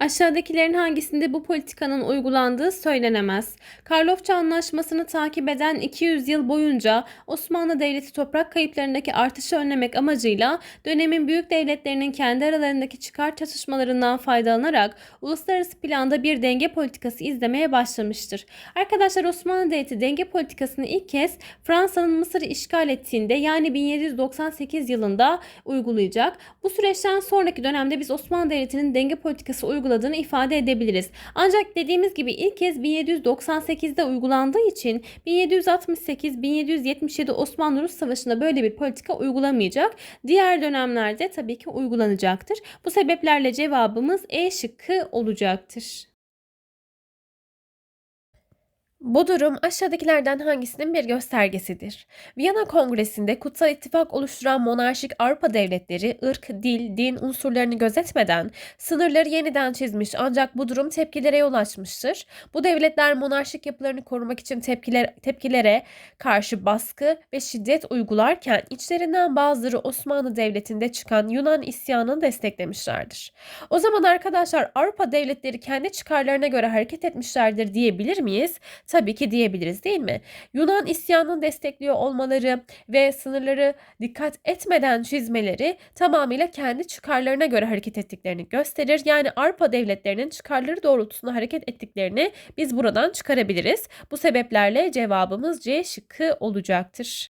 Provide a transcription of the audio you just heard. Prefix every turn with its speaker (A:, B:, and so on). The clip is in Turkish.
A: Aşağıdakilerin hangisinde bu politikanın uygulandığı söylenemez. Karlofça Anlaşması'nı takip eden 200 yıl boyunca Osmanlı Devleti toprak kayıplarındaki artışı önlemek amacıyla dönemin büyük devletlerinin kendi aralarındaki çıkar çatışmalarından faydalanarak uluslararası planda bir denge politikası izlemeye başlamıştır. Arkadaşlar Osmanlı Devleti denge politikasını ilk kez Fransa'nın Mısır'ı işgal ettiğinde yani 1798 yılında uygulayacak. Bu süreçten sonraki dönemde biz Osmanlı Devleti'nin denge politikası uyguladığını ifade edebiliriz. Ancak dediğimiz gibi ilk kez 1798'de uygulandığı için 1768-1777 Osmanlı-Rus Savaşı'nda böyle bir politika uygulamayacak. Diğer dönemlerde tabii ki uygulanacaktır. Bu sebeplerle cevabımız E şıkkı olacaktır.
B: Bu durum aşağıdakilerden hangisinin bir göstergesidir? Viyana Kongresi'nde kutsal ittifak oluşturan monarşik Avrupa devletleri ırk, dil, din unsurlarını gözetmeden sınırları yeniden çizmiş ancak bu durum tepkilere yol açmıştır. Bu devletler monarşik yapılarını korumak için tepkiler, tepkilere karşı baskı ve şiddet uygularken içlerinden bazıları Osmanlı Devleti'nde çıkan Yunan isyanını desteklemişlerdir. O zaman arkadaşlar Avrupa devletleri kendi çıkarlarına göre hareket etmişlerdir diyebilir miyiz? Tabii ki diyebiliriz değil mi? Yunan isyanını destekliyor olmaları ve sınırları dikkat etmeden çizmeleri tamamıyla kendi çıkarlarına göre hareket ettiklerini gösterir. Yani Avrupa devletlerinin çıkarları doğrultusunda hareket ettiklerini biz buradan çıkarabiliriz. Bu sebeplerle cevabımız C şıkkı olacaktır.